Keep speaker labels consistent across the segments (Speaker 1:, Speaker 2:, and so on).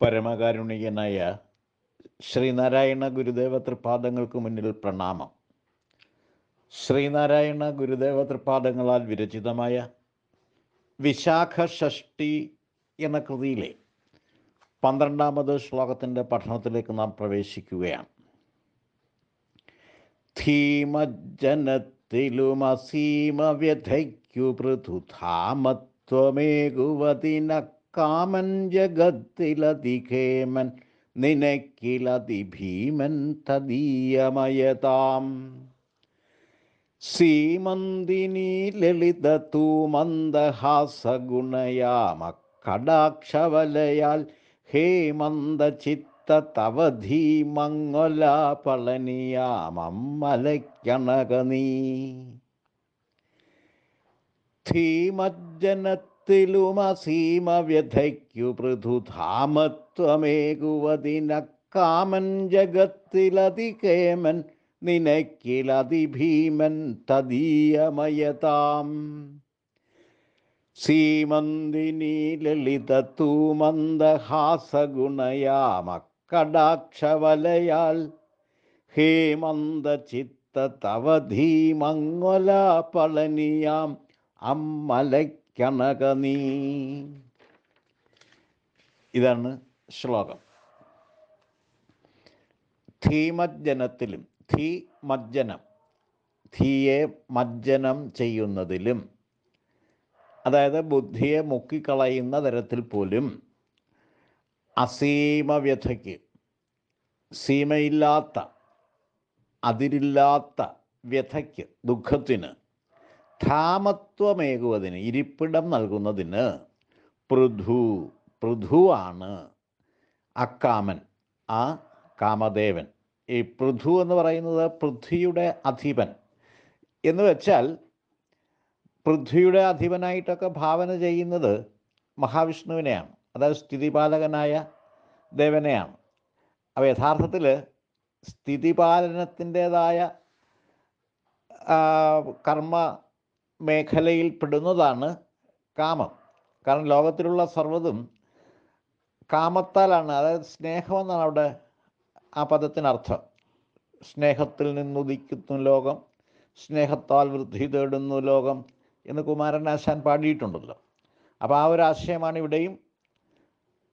Speaker 1: പരമകാരുണികനായ ശ്രീനാരായണ ഗുരുദേവ തൃപാദങ്ങൾക്ക് മുന്നിൽ പ്രണാമം. ശ്രീനാരായണ ഗുരുദേവ തൃപാദങ്ങളാൽ വിരചിതമായ വിശാഖ ഷഷ്ടി എന്ന കൃതിയിലെ പന്ത്രണ്ടാമത് ശ്ലോകത്തിന്റെ പഠനത്തിലേക്ക് നാം പ്രവേശിക്കുകയാണ്. ധീമജ്ജനത്തിലുമസീമ വ്യഥയ്ക്കു പൃഥുധാമത്വമേകുവതിന കാമൻ ജഗത്തിലതിഖേമൻ നിനക്കിലതിഭീമൻ തദീയമയതാം. സീമന്തിനി ലളിത തൂമന്ദഹാസഗുണയാമ കടാക്ഷവലയാൽ ഹേമന്ത ചിത്ത തവധീ മങ്ങൊല പളനിയാമലയ്ക്കണകനീ ധീമജ്ജനത്തിലുമസീമ വ്യഥയ്ക്കു പൃഥുധാമത്വമേകുവതിന കാമൻ ജഗത്തിലതികേമൻ നിനക്കിലതിഭീമൻ തദീയമയതാം. സീമന്തിനി ലളിതൂ മന്ദഹാസഗുണയാമ ഹേമന്ത ചിത്ത തവധീമങ്ങൊല പളനിയാം അമ്മലയ്ക്കണകനീ ഇതാണ് ശ്ലോകം. ധീമജ്ജനത്തിലും ധീ മജ്ജനം ധീയെ മജ്ജനം ചെയ്യുന്നതിലും അതായത് ബുദ്ധിയെ മുക്കിക്കളയുന്ന തരത്തിൽ പോലും അസീമ വ്യഥയ്ക്ക് സീമയില്ലാത്ത അതിരില്ലാത്ത വ്യഥയ്ക്ക് ദുഃഖത്തിന് ധാമത്വമേകുവതിന് ഇരിപ്പിടം നൽകുന്നതിന് പൃഥു പൃഥുവാണ് അക്കാമൻ ആ കാമദേവൻ. ഈ പൃഥു എന്ന് പറയുന്നത് പൃഥ്വിയുടെ അധിപൻ. എന്ന് വെച്ചാൽ പൃഥ്വിയുടെ അധിപനായിട്ടൊക്കെ ഭാവന ചെയ്യുന്നത് മഹാവിഷ്ണുവിനെയാണ്. അതായത് സ്ഥിതിപാലകനായ ദേവനെയാണ്. അപ്പോൾ യഥാർത്ഥത്തിൽ സ്ഥിതിപാലനത്തിന്റെതായ കർമ്മ മേഖലയിൽ പെടുന്നതാണ് കാമം. കാരണം ലോകത്തിലുള്ള സർവതും കാമത്താലാണ്. അതായത് സ്നേഹമെന്നാണ് അവിടെ ആ പദത്തിനർത്ഥം സ്നേഹത്തിൽ നിന്നുദിക്കുന്നു ലോകം സ്നേഹത്താൽ വൃദ്ധി തേടുന്നു ലോകം എന്ന് കുമാരനാശാൻ പാടിയിട്ടുണ്ടല്ലോ. അപ്പോൾ ആ ഒരു ആശയമാണ് ഇവിടെയും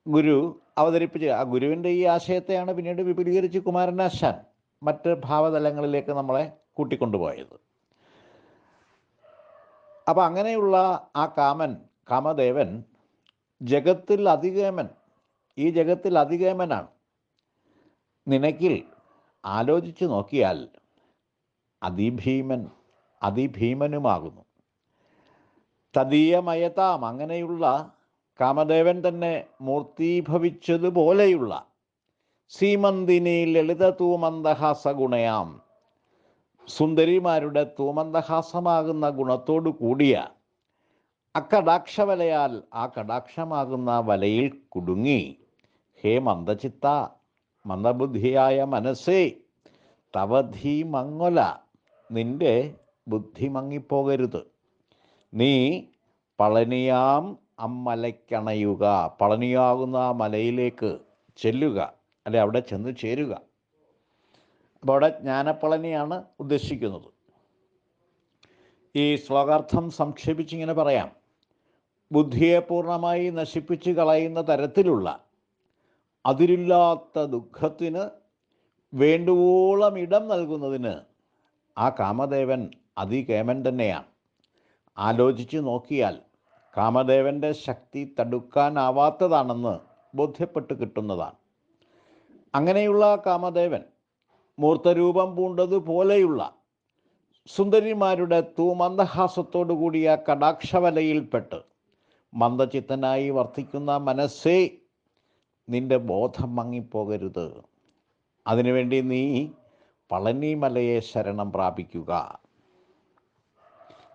Speaker 1: ഗുരു അവതരിപ്പിച്ച്. ആ ഗുരുവിന്റെ ഈ ആശയത്തെയാണ് പിന്നീട് വിപുലീകരിച്ച് കുമാരനാശാൻ മറ്റ് ഭാവതലങ്ങളിലേക്ക് നമ്മളെ കൂട്ടിക്കൊണ്ടുപോയത്. അപ്പം അങ്ങനെയുള്ള ആ കാമൻ കാമദേവൻ ജഗത്തിൽ അതികേമൻ ഈ ജഗത്തിൽ അതികേമനാണ്. നിനക്കിൽ ആലോചിച്ചു നോക്കിയാൽ അതിഭീമൻ അതിഭീമനുമാകുന്നു. തദീയമയതാം അങ്ങനെയുള്ള കാമദേവൻ തന്നെ മൂർത്തീഭവിച്ചതുപോലെയുള്ള സീമന്തിനി ലളിതതൂമന്ദഹാസഗുണയാം തൂമന്ദഹാസ ഗുണയാം സുന്ദരിമാരുടെ തൂമന്ദഹാസമാകുന്ന ഗുണത്തോടു കൂടിയ അക്കടാക്ഷവലയാൽ ആ കടാക്ഷമാകുന്ന വലയിൽ കുടുങ്ങി ഹേ മന്ദചിത്ത മന്ദബുദ്ധിയായ മനസ്സേ തവധി മങ്ങൊല നിന്റെ ബുദ്ധി മങ്ങിപ്പോകരുത്. നീ പളനിയാം അമ്മലയ്ക്കണയുക പളനിയാകുന്ന ആ മലയിലേക്ക് ചെല്ലുക അല്ലെ അവിടെ ചെന്ന് ചേരുക. അവിടെ ജ്ഞാനപ്പളനിയാണ് ഉദ്ദേശിക്കുന്നത്. ഈ ശ്ലോകാർത്ഥം സംക്ഷേപിച്ചിങ്ങനെ പറയാം. ബുദ്ധിയെ പൂർണമായി നശിപ്പിച്ച് കളയുന്ന തരത്തിലുള്ള അതിരില്ലാത്ത ദുഃഖത്തിന് വേണ്ടുവോളം ഇടം നൽകുന്നതിന് ആ കാമദേവൻ അതികേമൻ തന്നെയാണ്. ആലോചിച്ച് നോക്കിയാൽ കാമദേവന്റെ ശക്തി തടുക്കാനാവാത്തതാണെന്ന് ബോധ്യപ്പെട്ട് കിട്ടുന്നതാണ്. അങ്ങനെയുള്ള കാമദേവൻ മൂർത്തരൂപം പൂണ്ടതുപോലെയുള്ള സുന്ദരിമാരുടെ തൂമന്ദഹാസത്തോടു കൂടിയ കടാക്ഷവലയിൽപ്പെട്ട് മന്ദചിത്തനായി വർത്തിക്കുന്ന മനസ്സേ നിന്റെ ബോധം മങ്ങിപ്പോകരുത്. അതിനുവേണ്ടി നീ പളനിമലയെ ശരണം പ്രാപിക്കുക.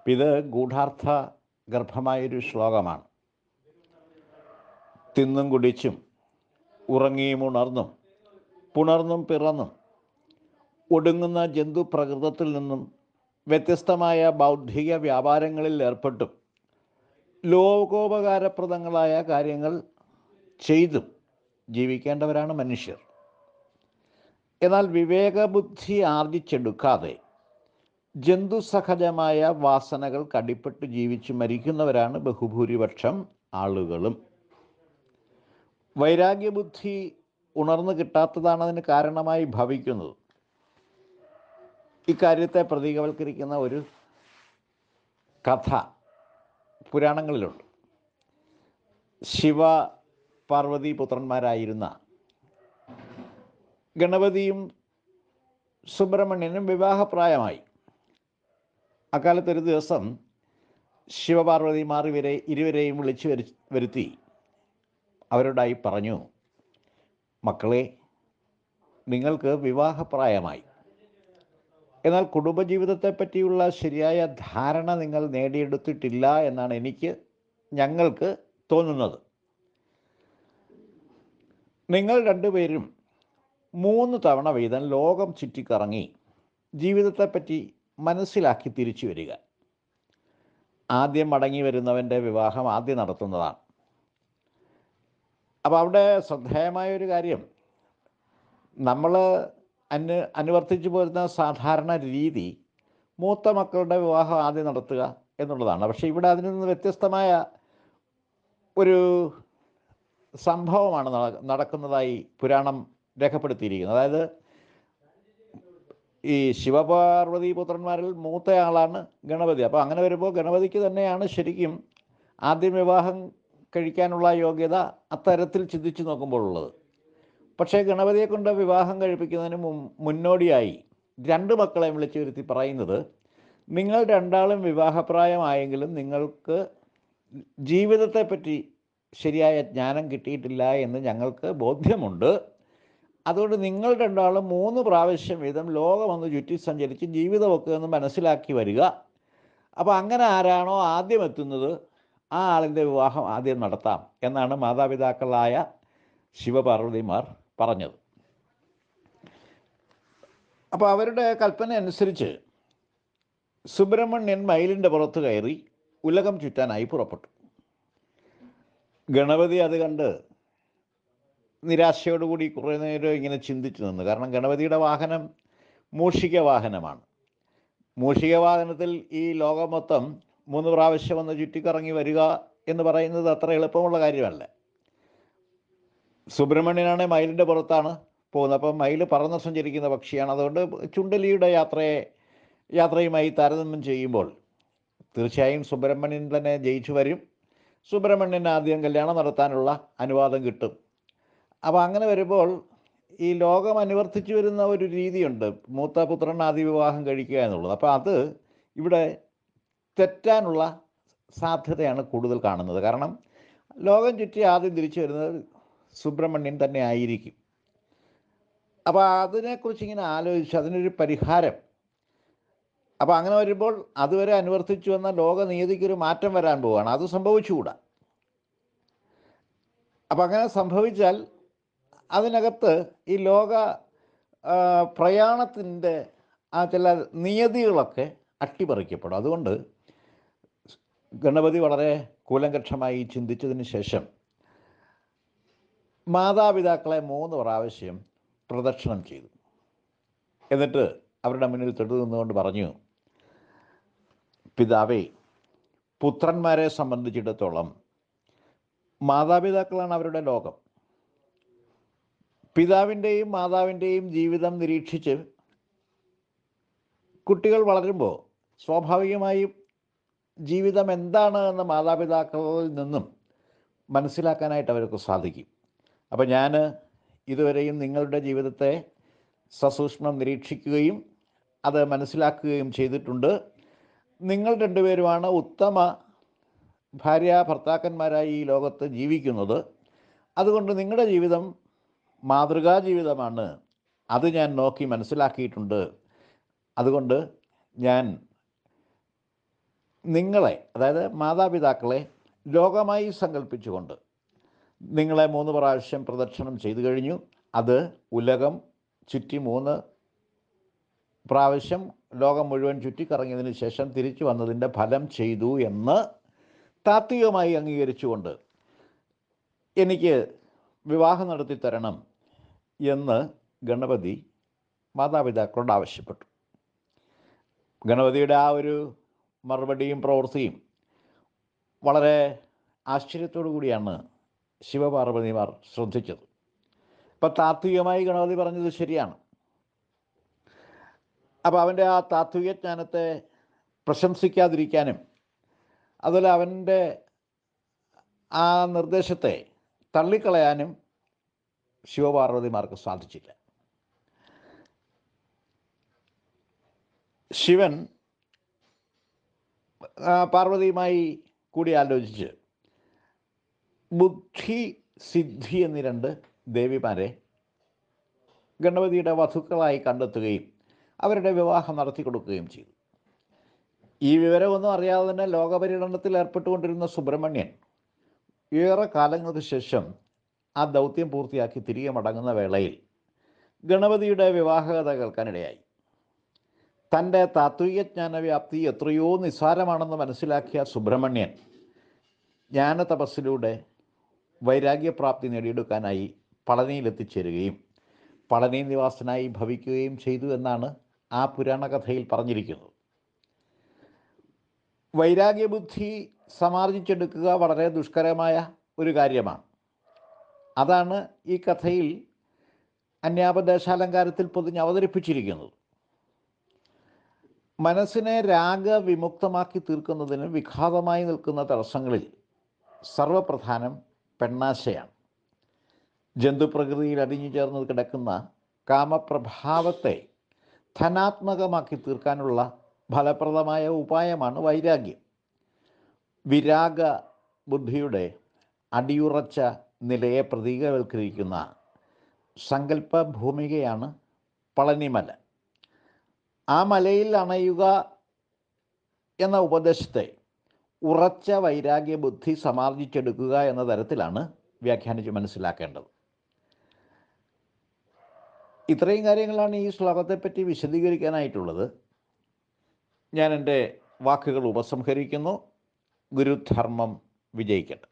Speaker 1: ഇത് ഗൂഢാർത്ഥ ഗർഭമായൊരു ശ്ലോകമാണ്. തിന്നും കുടിച്ചും ഉറങ്ങിയും ഉണർന്നും പുണർന്നും പിറന്നും ഒടുങ്ങുന്ന ജന്തു പ്രകൃതത്തിൽ നിന്നും വ്യത്യസ്തമായ ബൗദ്ധിക വ്യാപാരങ്ങളിൽ ഏർപ്പെട്ടും. ലോകോപകാരപ്രദങ്ങളായ കാര്യങ്ങൾ ചെയ്തും ജീവിക്കേണ്ടവരാണ് മനുഷ്യർ. എന്നാൽ വിവേകബുദ്ധി ആർജിച്ചെടുക്കാതെ ജന്തുസഹജമായ വാസനകൾ കടിപ്പെട്ട് ജീവിച്ച് മരിക്കുന്നവരാണ് ബഹുഭൂരിപക്ഷം ആളുകളും. വൈരാഗ്യബുദ്ധി ഉണർന്നു കിട്ടാത്തതാണ് അതിന് കാരണമായി ഭവിക്കുന്നത്. ഇക്കാര്യത്തെ പ്രതീകവൽക്കരിക്കുന്ന ഒരു കഥ പുരാണങ്ങളിലുണ്ട്. ശിവ പാർവതി പുത്രന്മാരായിരുന്ന ഗണപതിയും സുബ്രഹ്മണ്യനും വിവാഹപ്രായമായി. അക്കാലത്തൊരു ദിവസം ശിവപാർവതിമാർ ഇവരെ ഇരുവരെയും വിളിച്ചു വരു വരുത്തി. അവരോടായി പറഞ്ഞു മക്കളെ നിങ്ങൾക്ക് വിവാഹപ്രായമായി. എന്നാൽ കുടുംബജീവിതത്തെ പറ്റിയുള്ള ശരിയായ ധാരണ നിങ്ങൾ നേടിയെടുത്തിട്ടില്ല എന്നാണ് എനിക്ക് ഞങ്ങൾക്ക് തോന്നുന്നത്. നിങ്ങൾ രണ്ടുപേരും മൂന്ന് തവണ വീതം ലോകം ചുറ്റിക്കറങ്ങി ജീവിതത്തെപ്പറ്റി മനസ്സിലാക്കി തിരിച്ചു വരിക. ആദ്യം മടങ്ങി വരുന്നവന്റെ വിവാഹം ആദ്യം നടത്തുന്നതാണ്. അപ്പോൾ അവിടെ ശ്രദ്ധേയമായ ഒരു കാര്യം. നമ്മൾ അനു അനുവർത്തിച്ചു പോരുന്ന സാധാരണ രീതി മൂത്ത മക്കളുടെ വിവാഹം ആദ്യം നടത്തുക എന്നുള്ളതാണ്. പക്ഷേ ഇവിടെ അതിൽ നിന്ന് വ്യത്യസ്തമായ ഒരു സംഭവമാണ് നടക്കുന്നതായി പുരാണം രേഖപ്പെടുത്തിയിരിക്കുന്നത്. അതായത് ഈ ശിവപാർവതി പുത്രന്മാരിൽ മൂത്തയാളാണ് ഗണപതി. അപ്പോൾ അങ്ങനെ വരുമ്പോൾ ഗണപതിക്ക് തന്നെയാണ് ശരിക്കും ആദ്യം വിവാഹം കഴിക്കാനുള്ള യോഗ്യത അത്തരത്തിൽ ചിന്തിച്ചു നോക്കുമ്പോൾ ഉള്ളത് പക്ഷേ ഗണപതിയെ കൊണ്ട് വിവാഹം കഴിപ്പിക്കുന്നതിന് മുന്നോടിയായി രണ്ട് മക്കളെ വിളിച്ചു വരുത്തി പറയുന്നത് നിങ്ങൾ രണ്ടാളും വിവാഹപ്രായമായെങ്കിലും നിങ്ങൾക്ക് ജീവിതത്തെപ്പറ്റി ശരിയായ ജ്ഞാനം കിട്ടിയിട്ടില്ല എന്ന് ഞങ്ങൾക്ക് ബോധ്യമുണ്ട്. അതുകൊണ്ട് നിങ്ങൾ രണ്ടാളും മൂന്ന് പ്രാവശ്യം വീതം ലോകമൊന്ന് ചുറ്റി സഞ്ചരിച്ച് ജീവിതമൊക്കെ ഒന്ന് മനസ്സിലാക്കി വരിക. അപ്പോൾ അങ്ങനെ ആരാണോ ആദ്യം എത്തുന്നത് ആ ആളിന്റെ വിവാഹം ആദ്യം നടത്താം എന്നാണ് മാതാപിതാക്കളായ ശിവപാർവതിമാർ പറഞ്ഞത്. അപ്പോൾ അവരുടെ കൽപ്പന അനുസരിച്ച് സുബ്രഹ്മണ്യൻ മയിലിന്റെ പുറത്ത് കയറി ഉലകം ചുറ്റാനായി പുറപ്പെട്ടു. ഗണപതി അത് കണ്ട് നിരാശയോടുകൂടി കുറേ നേരം ഇങ്ങനെ ചിന്തിച്ചു നിന്നു. കാരണം ഗണപതിയുടെ വാഹനം മൂഷിക വാഹനമാണ്. മൂഷിക വാഹനത്തിൽ ഈ ലോകം മൊത്തം മൂന്ന് പ്രാവശ്യം ഒന്ന് ചുറ്റിക്കറങ്ങി വരിക എന്ന് പറയുന്നത് അത്ര എളുപ്പമുള്ള കാര്യമല്ല. സുബ്രഹ്മണ്യനാണ് മയിലിന്റെ പുറത്താണ് പോകുന്നത്. അപ്പം മയിൽ പറന്ന് സഞ്ചരിക്കുന്ന പക്ഷിയാണ്. അതുകൊണ്ട് ചുണ്ടലിയുടെ യാത്രയെ യാത്രയുമായി താരതമ്യം ചെയ്യുമ്പോൾ തീർച്ചയായും സുബ്രഹ്മണ്യൻ തന്നെ ജയിച്ചു വരും. സുബ്രഹ്മണ്യൻ ആദ്യം കല്യാണം നടത്താനുള്ള അനുവാദം കിട്ടും. അപ്പോൾ അങ്ങനെ വരുമ്പോൾ ഈ ലോകം അനുവർത്തിച്ചു വരുന്ന ഒരു രീതിയുണ്ട്. മൂത്ത പുത്രൻ ആദ്യ വിവാഹം കഴിക്കുക എന്നുള്ളത്. അപ്പോൾ അത് ഇവിടെ തെറ്റാനുള്ള സാധ്യതയാണ് കൂടുതൽ കാണുന്നത്. കാരണം ലോകം ചുറ്റി ആദ്യം തിരിച്ചു വരുന്നത് സുബ്രഹ്മണ്യൻ തന്നെ ആയിരിക്കും. അപ്പോൾ അതിനെക്കുറിച്ച് ഇങ്ങനെ ആലോചിച്ച് അതിനൊരു പരിഹാരം. അപ്പോൾ അങ്ങനെ വരുമ്പോൾ അതുവരെ അനുവർത്തിച്ചു വന്ന ലോകനീതിക്കൊരു മാറ്റം വരാൻ പോവുകയാണ് അത് സംഭവിച്ചുകൂടാ. അപ്പം അങ്ങനെ സംഭവിച്ചാൽ അതിനകത്ത് ഈ ലോക പ്രയാണത്തിന്റെ ആ ചില നിയതികളൊക്കെ അട്ടിപ്പറിക്കപ്പെടും അതുകൊണ്ട് ഗണപതി വളരെ കൂലങ്കക്ഷമായി ചിന്തിച്ചതിന് ശേഷം മാതാപിതാക്കളെ മൂന്ന് പ്രാവശ്യം പ്രദക്ഷിണം ചെയ്തു. എന്നിട്ട് അവരുടെ മുന്നിൽ തൊട്ടു നിന്നുകൊണ്ട് പറഞ്ഞു പിതാവേ പുത്രന്മാരെ സംബന്ധിച്ചിടത്തോളം മാതാപിതാക്കളാണ് അവരുടെ ലോകം. പിതാവിന്റെയും മാതാവിന്റെയും ജീവിതം നിരീക്ഷിച്ച് കുട്ടികൾ വളരുമ്പോൾ സ്വാഭാവികമായും ജീവിതം എന്താണ് എന്ന് മാതാപിതാക്കളിൽ നിന്നും മനസ്സിലാക്കാനായിട്ട് അവർക്ക് സാധിക്കും. അപ്പോൾ ഞാൻ ഇതുവരെയും നിങ്ങളുടെ ജീവിതത്തെ സസൂക്ഷ്മം നിരീക്ഷിക്കുകയും അത് മനസ്സിലാക്കുകയും ചെയ്തിട്ടുണ്ട്. നിങ്ങൾ രണ്ടുപേരുമാണ് ഉത്തമ ഭാര്യ ഭർത്താക്കന്മാരായി ഈ ലോകത്ത് ജീവിക്കുന്നത്. അതുകൊണ്ട് നിങ്ങളുടെ ജീവിതം മാതൃകാ ജീവിതമാണ്. അത് ഞാൻ നോക്കി മനസ്സിലാക്കിയിട്ടുണ്ട്. അതുകൊണ്ട് ഞാൻ നിങ്ങളെ അതായത് മാതാപിതാക്കളെ ലോകമായി സങ്കല്പിച്ചുകൊണ്ട് നിങ്ങളെ മൂന്ന് പ്രാവശ്യം പ്രദക്ഷിണം ചെയ്തു കഴിഞ്ഞു. അത് ഉലകം ചുറ്റി മൂന്ന് പ്രാവശ്യം ലോകം മുഴുവൻ ചുറ്റിക്കറങ്ങിയതിന് ശേഷം തിരിച്ചു വന്നതിന്റെ ഫലം ചെയ്തു എന്ന് താത്വികമായി അംഗീകരിച്ചുകൊണ്ട് എനിക്ക് വിവാഹം നടത്തി തരണം എന്ന് ഗണപതി മാതാപിതാക്കളോട് ആവശ്യപ്പെട്ടു. ഗണപതിയുടെ ആ ഒരു മറുപടിയും പ്രവൃത്തിയും വളരെ ആശ്ചര്യത്തോടു കൂടിയാണ് ശിവപാർവതിമാർ ശ്രദ്ധിച്ചത്. അപ്പം താത്വികമായി ഗണപതി പറഞ്ഞത് ശരിയാണ്. അപ്പോൾ അവന്റെ ആ താത്വിക ജ്ഞാനത്തെ പ്രശംസിക്കാതിരിക്കാനും അതുപോലെ അവന്റെ ആ നിർദ്ദേശത്തെ തള്ളിക്കളയാനും ശിവപാർവതിമാർക്ക് സാധിച്ചില്ല. ശിവൻ പാർവതിയുമായി കൂടി കൂടിയാലോചിച്ച് ബുദ്ധി സിദ്ധി എന്നീ രണ്ട് ദേവിമാരെ ഗണപതിയുടെ വധുക്കളായി കണ്ടെത്തുകയും അവരുടെ വിവാഹം നടത്തി കൊടുക്കുകയും ചെയ്തു. ഈ വിവരമൊന്നും അറിയാതെ തന്നെ ലോകപര്യടനത്തിൽ ഏർപ്പെട്ടുകൊണ്ടിരുന്ന സുബ്രഹ്മണ്യൻ ഏറെ കാലങ്ങൾക്ക് ശേഷം ആ ദൗത്യം പൂർത്തിയാക്കി തിരികെ മടങ്ങുന്ന വേളയിൽ ഗണപതിയുടെ വിവാഹകഥ കേൾക്കാനിടയായി. തന്റെ താത്വിക ജ്ഞാനവ്യാപ്തി എത്രയോ നിസ്സാരമാണെന്ന് മനസ്സിലാക്കിയ സുബ്രഹ്മണ്യൻ ജ്ഞാന തപസ്സിലൂടെ വൈരാഗ്യപ്രാപ്തി നേടിയെടുക്കാനായി പളനിയിലെത്തിച്ചേരുകയും പളനി നിവാസനായി ഭവിക്കുകയും ചെയ്തു എന്നാണ് ആ പുരാണ കഥയിൽ പറഞ്ഞിരിക്കുന്നത്. വൈരാഗ്യബുദ്ധി സമാർജിച്ചെടുക്കുക വളരെ ദുഷ്കരമായ ഒരു കാര്യമാണ്. അതാണ് ഈ കഥയിൽ അന്യാപദേശാലങ്കാരത്തിൽ പൊതിഞ്ഞ് അവതരിപ്പിച്ചിരിക്കുന്നത്. മനസ്സിനെ രാഗവിമുക്തമാക്കി തീർക്കുന്നതിന് വിഘാതമായി നിൽക്കുന്ന തടസ്സങ്ങളിൽ സർവപ്രധാനം പെണ്ണാശയാണ്. ജന്തുപ്രകൃതിയിൽ അടിഞ്ഞു ചേർന്ന് കിടക്കുന്ന കാമപ്രഭാവത്തെ ധനാത്മകമാക്കി തീർക്കാനുള്ള ഫലപ്രദമായ ഉപായമാണ് വൈരാഗ്യം. വിരാഗ ബുദ്ധിയുടെ അടിയുറച്ച നിലയെ പ്രതീകവൽക്കരിക്കുന്ന സങ്കല്പ ഭൂമികയാണ് പളനിമല. ആ മലയിൽ അണയുക എന്ന ഉപദേശത്തെ ഉറച്ച വൈരാഗ്യ ബുദ്ധി സമാർജിച്ചെടുക്കുക എന്ന തരത്തിലാണ് വ്യാഖ്യാനിച്ച് മനസ്സിലാക്കേണ്ടത്. ഇത്രയും കാര്യങ്ങളാണ് ഈ ശ്ലോകത്തെപ്പറ്റി വിശദീകരിക്കാനായിട്ടുള്ളത്. ഞാൻ എന്റെ വാക്കുകൾ ഉപസംഹരിക്കുന്നു. ഗുരുധർമ്മം വിജയിക്കട്ടെ.